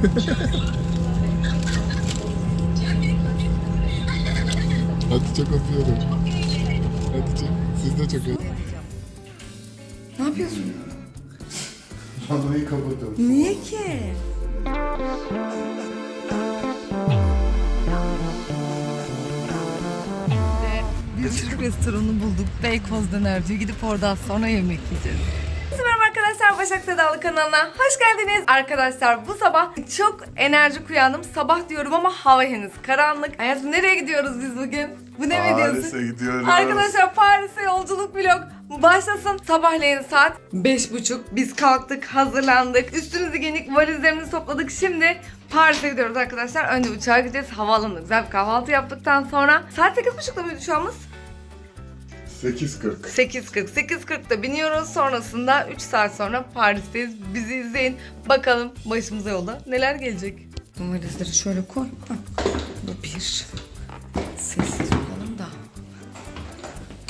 Hadi çok öpüyorum. Hadi çok. Siz de çok öpün. Ne yapıyorsun? Panoyu kapatıyorum. Niye ki? Bir Türk restoranı bulduk. Beykoz Dönerci. Gidip oradan sonra yemek yiyeceğiz. Başak Sedalı kanalına hoş geldiniz. Arkadaşlar bu sabah çok enerjik uyandım. Sabah diyorum ama hava henüz karanlık. Hayatım nereye gidiyoruz biz bugün? Bu ne videosu? Paris'e gidiyoruz. Arkadaşlar Paris'e yolculuk vlog başlasın. Sabahleyin saat beş buçuk. Biz kalktık, hazırlandık. Üstümüzü giydik, valizlerimizi topladık. Şimdi Paris'e gidiyoruz arkadaşlar. Önce uçağa gideceğiz. Havaalanında güzel bir kahvaltı yaptıktan sonra. Saat sekiz buçukta mıydı şu anımız? 8.40. 8.40. 8.40'da biniyoruz. Sonrasında 3 saat sonra Paris'teyiz. Bizi izleyin. Bakalım başımıza yolda neler gelecek. Bu valizleri şöyle koy. Bu bir. Sessiz olalım da.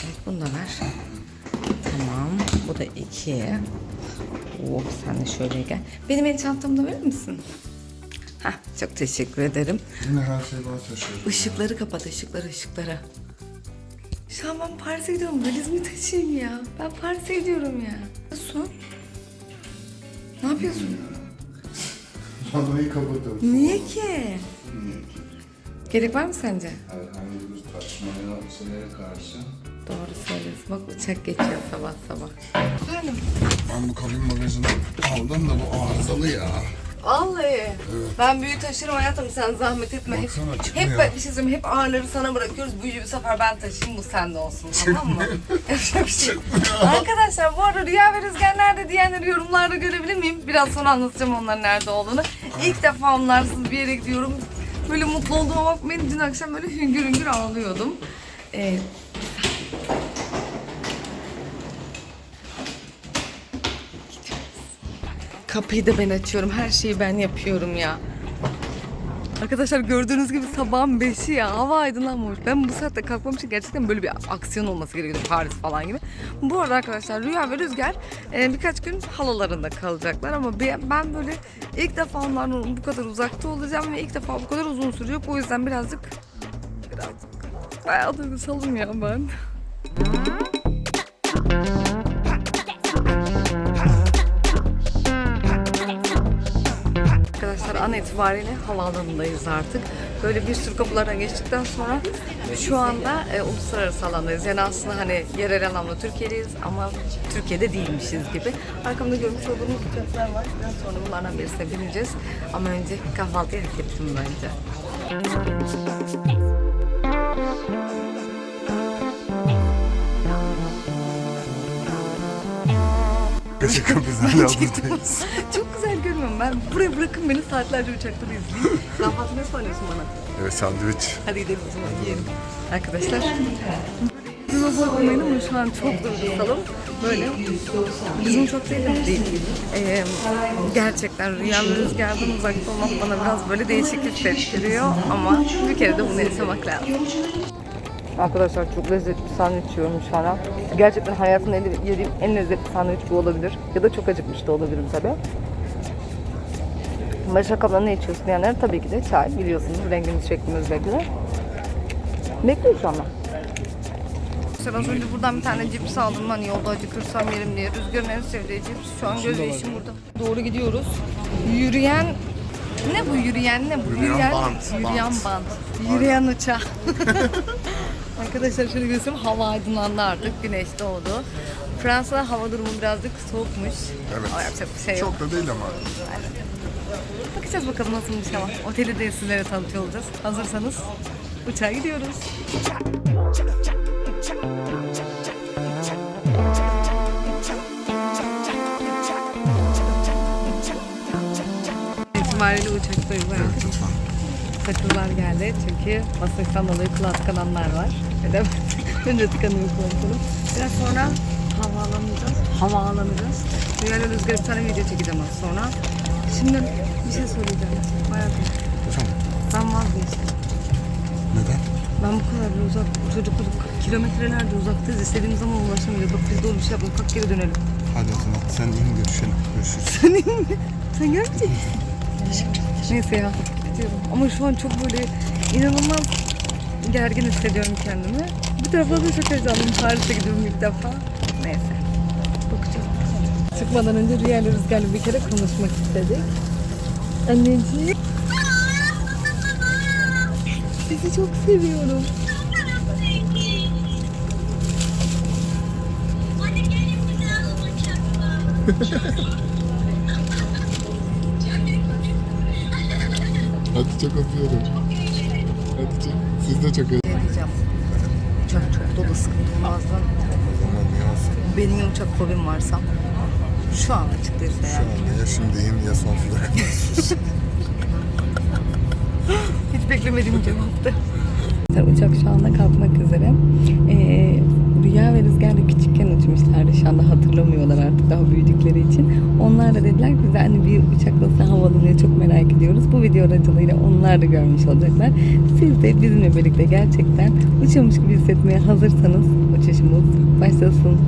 Evet bunu da ver. Tamam. Bu da iki. Oh sen de şöyle gel. Benim el çantamı da verir misin? Hah, çok teşekkür ederim. Yine her şey bana taşıyor. Işıkları kapat, ışıkları, ışıkları. Şu an ben Paris'e gidiyorum. Valizimi taşıyayım ya. Ben Paris'e gidiyorum ya. Su. Ne yapıyorsun? Panoyu kapatıyorum. Niye ki? Niye ki? Gerek var mı sence? Herhangi bir taşmaya şeye karşı. Doğru söylüyorsun. Bak uçak geçiyor sabah sabah. Efendim? Ben bu kabin bagajını aldım da bu arızalı ya. Vallahi. Ben büyü taşırım hayatım sen zahmet etme. Hep, Baksana, çıkmıyor. hep bir şey söyleyeyim. Hep ağırları sana bırakıyoruz. Büyücü bir sefer ben taşıyayım bu sende olsun tamam mı? Yapacak bir şey. yok. Arkadaşlar bu arada Rüya ve Rüzgar nerede diyenleri yorumlarda görebilir miyim? Biraz sonra anlatacağım onların nerede olduğunu. İlk defa onlarsız bir yere gidiyorum. Böyle mutlu olduğuma bakmayın. Dün akşam böyle hüngür hüngür ağlıyordum. Ee, Kapıyı da ben açıyorum. Her şeyi ben yapıyorum ya. Arkadaşlar gördüğünüz gibi sabahın 5'i ya. Hava aydınlanmamış. Ben bu saatte kalkmam için gerçekten böyle bir aksiyon olması gerekiyor. Paris falan gibi. Bu arada arkadaşlar Rüya ve Rüzgar e, birkaç gün halalarında kalacaklar ama ben böyle ilk defa onlardan bu kadar uzakta olacağım ve ilk defa bu kadar uzun sürecek. O yüzden birazcık birazcık bayağı duygusalım ya ben. An itibariyle havaalanındayız artık. Böyle bir sürü kapılardan geçtikten sonra şu anda e, uluslararası alandayız. Yani aslında hani yerel anlamda Türkiye'deyiz ama Türkiye'de değilmişiz gibi. Arkamda görmüş olduğunuz uçaklar var. Biraz sonra bunlardan birisine bineceğiz. Ama önce kahvaltıyı hak ettim bence. Güzel buradayız. Çok güzel ben. Buraya bırakın beni saatlerce uçakta da izleyin. Kahvaltı ne ısmarlıyorsun bana? Evet sandviç. Hadi gidelim o zaman yiyelim. Arkadaşlar. Bizim sormayın ama şu an çok duygusalım. Böyle. Bizim çok değil de değil. Ee, gerçekten rüya ve rüzgardan uzakta olmak bana biraz böyle değişik hissettiriyor ama bir kere de bunu yaşamak lazım. Arkadaşlar çok lezzetli bir sandviç yiyorum şu an. Gerçekten hayatımda yediğim en lezzetli sandviç bu olabilir. Ya da çok acıkmış da olabilirim tabii. Başak abla ne içiyorsun diyenler tabii ki de çay biliyorsunuz rengimiz şeklimiz belli. Bekliyorum şu anda. Az önce buradan bir tane cips aldım hani yolda acıkırsam yerim diye. Rüzgarın en sevdiği cips. Şu an göz yaşım burada. Doğru gidiyoruz. Yürüyen ne bu yürüyen ne bu? Yürüyen bant, Yürüyen bant. bant. Yürüyen uçak. Arkadaşlar şöyle göstereyim hava aydınlandı artık. Güneş doğdu. Fransa'da hava durumu birazcık soğukmuş. Evet. Ama yapacak bir şey yok. Çok da değil ama. Bakacağız bakalım nasılmış ama. Oteli de sizlere tanıtıyor olacağız. Hazırsanız uçağa gidiyoruz. İtibariyle uçaktayız hayatım. Lütfen. Geldi çünkü basınçtan dolayı kulağa tıkananlar var. Ve de önce tıkanıyor kulaklarım. Biraz sonra havalanacağız. Havaalanacağız. Rüyayla Rüzgar bir tane video çekeceğim az sonra. Şimdi bir şey söyleyeceğim. Hayatım Efendim? ben vazgeçtim. Neden? Ben bu kadar bir uzak, çocuklar kilometrelerce uzaktayız. İstediğimiz zaman ulaşamıyoruz. Bak biz doğru bir şey yapmadık. Kalk geri dönelim. Hadi o zaman sen in görüşelim. Görüşürüz. Sen in mi? Sen gelmeyecek misin? Neyse ya. Gidiyorum. Ama şu an çok böyle inanılmaz gergin hissediyorum kendimi. Bir taraftan da çok heyecanlıyım. Paris'e gidiyorum ilk defa. Neyse. Bakacağız. Çıkmadan önce Rüya ile Rüzgar'la bir kere konuşmak istedik. Anneciğim. Sizi çok seviyorum. Hadi çok öpüyorum. Hadi çok. Siz de çok öpüyorum. Uçak çok dolu sıkıntı olmazdı. Benim uçak fobim varsa şu an açıklayız Şu yani. anda ya şimdiyim ya sonsuza kadar. Hiç beklemediğim cevaptı. Uçak şu anda kalkmak üzere. Ee, Rüya ve Rüzgar da küçükken uçmuşlardı. Şu anda hatırlamıyorlar artık daha büyüdükleri için. Onlar da dediler ki bize hani bir uçak nasıl havalanıyor çok merak ediyoruz. Bu video aracılığıyla onlar da görmüş olacaklar. Siz de bizimle birlikte gerçekten uçuyormuş gibi hissetmeye hazırsanız uçuşumuz başlasın.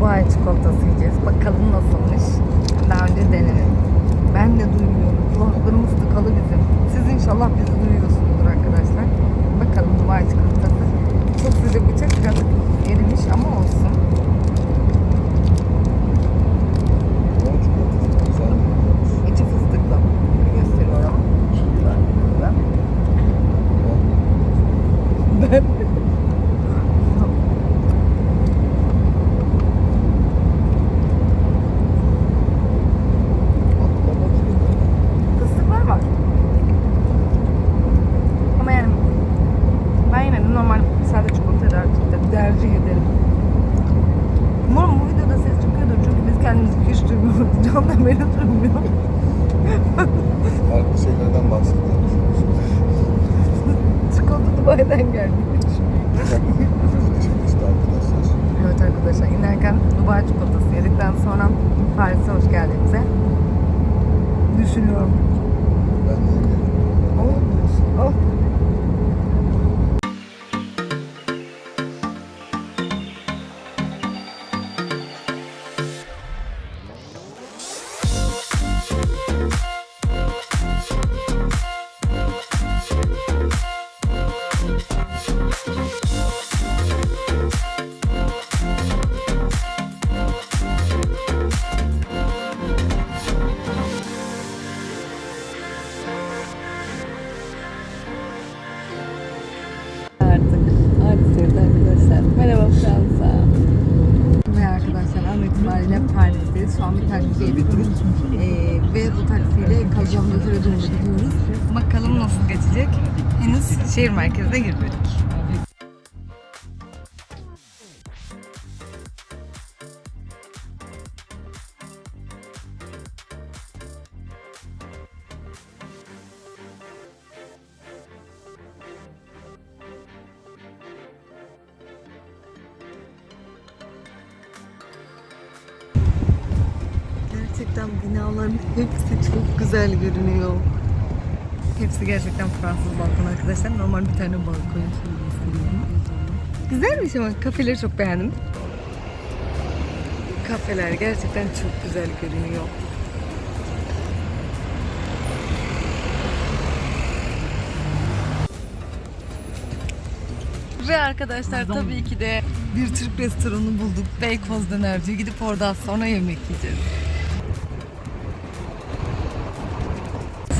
Dubai çikolatası yiyeceğiz. Bakalım nasılmış. Daha önce denemedim. Ben de duymuyorum. Kulaklarımız tıkalı bizim. Siz inşallah bizi duyuyorsunuzdur arkadaşlar. Bakalım Dubai çikolatası. Çok sıcak uçak biraz erimiş ama olsun. İçi fıstıklı. Gösteriyorum. Ben. Ben. Fıstıklar var. Ama yani ben yine de normal sade çikolata tercih, tercih ederim. Umarım bu videoda ses çıkıyordur çünkü biz kendimizi hiç duymuyoruz. Can da beni duymuyor. Farklı şeylerden bahsediyoruz. Çikolata Dubai'den geldi. işte arkadaşlar. Evet arkadaşlar inerken Dubai çikolatası yedikten sonra Paris'e hoş geldiğimize düşünüyorum. Henüz şehir merkezine girmedik. Gerçekten binaların hepsi çok güzel görünüyor. Hepsi gerçekten Fransız balkon arkadaşlar. Normal bir tane balkon. Güzelmiş ama kafeleri çok beğendim. Kafeler gerçekten çok güzel görünüyor. Ve arkadaşlar tabii ki de bir Türk restoranı bulduk. Beykoz Dönerci. Gidip oradan sonra yemek yiyeceğiz.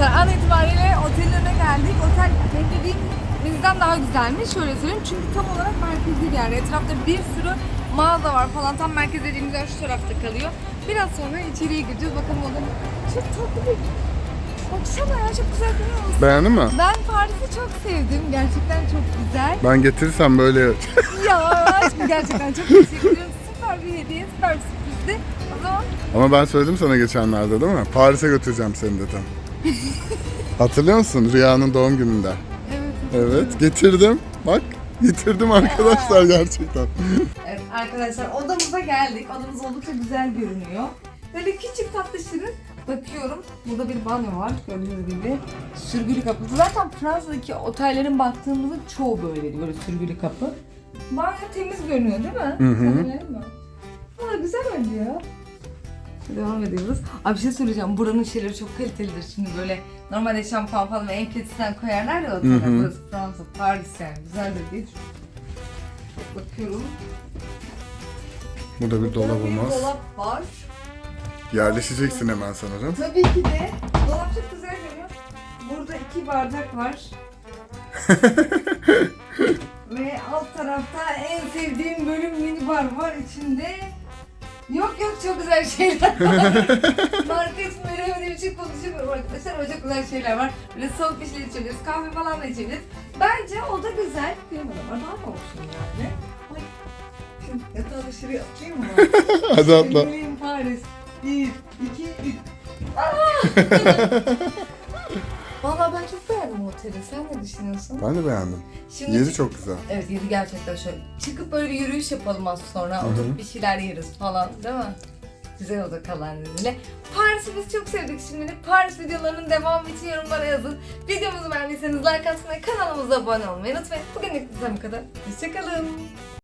Arkadaşlar an itibariyle otelin önüne geldik. Otel beklediğimizden daha güzelmiş. Şöyle söyleyeyim çünkü tam olarak merkezi bir yer. Etrafta bir sürü mağaza var falan. Tam merkez dediğimiz yer şu tarafta kalıyor. Biraz sonra içeriye gireceğiz. Bakalım o da çok tatlı bir... Baksana ya çok güzel değil mi? Beğendin mi? Ben Paris'i çok sevdim. Gerçekten çok güzel. Ben getirirsem böyle Ya aşkım gerçekten çok teşekkür ederim. Süper bir hediye, süper bir sürprizdi. O zaman Ama ben söyledim sana geçenlerde değil mi? Paris'e götüreceğim seni dedim. Hatırlıyor musun? Rüyanın doğum gününde. evet. Evet, getirdim. Bak, getirdim arkadaşlar gerçekten. Evet arkadaşlar odamıza geldik. Odamız oldukça güzel görünüyor. Böyle küçük tatlı şirin. Bakıyorum burada bir banyo var gördüğünüz gibi. Sürgülü kapı. Zaten Fransa'daki otellerin baktığımızda çoğu böyleydi böyle sürgülü kapı. Banyo temiz görünüyor değil mi? Hı hı. Sen mi? Valla güzel ya. Devam ediyoruz. Abi bir şey söyleyeceğim. Buranın şeyleri çok kalitelidir. Şimdi böyle normalde şampuan falan en kötüsünden koyarlar ya. Hı hı. Burası Fransa, Paris yani. Güzeldir diye düşünüyorum. Bakıyorum. Burada bir Burada dolabımız. Bir dolap var. Yerleşeceksin hemen sanırım. Tabii ki de. Dolap çok güzel görünüyor. Burada iki bardak var. Ve alt tarafta en sevdiğim bölüm mini bar var içinde. Yok yok çok güzel şeyler var. Marka ismi veremediğim için konuşamıyorum arkadaşlar ama çok güzel şeyler var. Böyle soğuk bir şeyler içebiliriz, kahve falan da içebiliriz. Bence o da güzel. Daha ne olsun yani. Ay. Şimdi yatağı dışarıya atlayayım mı? Hadi atla. Paris. Bir, iki, üç. Ben oteli. Sen ne düşünüyorsun? Ben de beğendim. Şimdi Yeri çok güzel. Evet yeri gerçekten şöyle. Çıkıp böyle bir yürüyüş yapalım az sonra. Oturup bir şeyler yeriz falan değil mi? Güzel oldu kalan nedeniyle. Paris'i biz çok sevdik şimdi. Paris videolarının devamı için yorumlara yazın. Videomuzu beğendiyseniz like atmayı, kanalımıza abone olmayı unutmayın. Bugünlük bizden bu kadar. Hoşçakalın.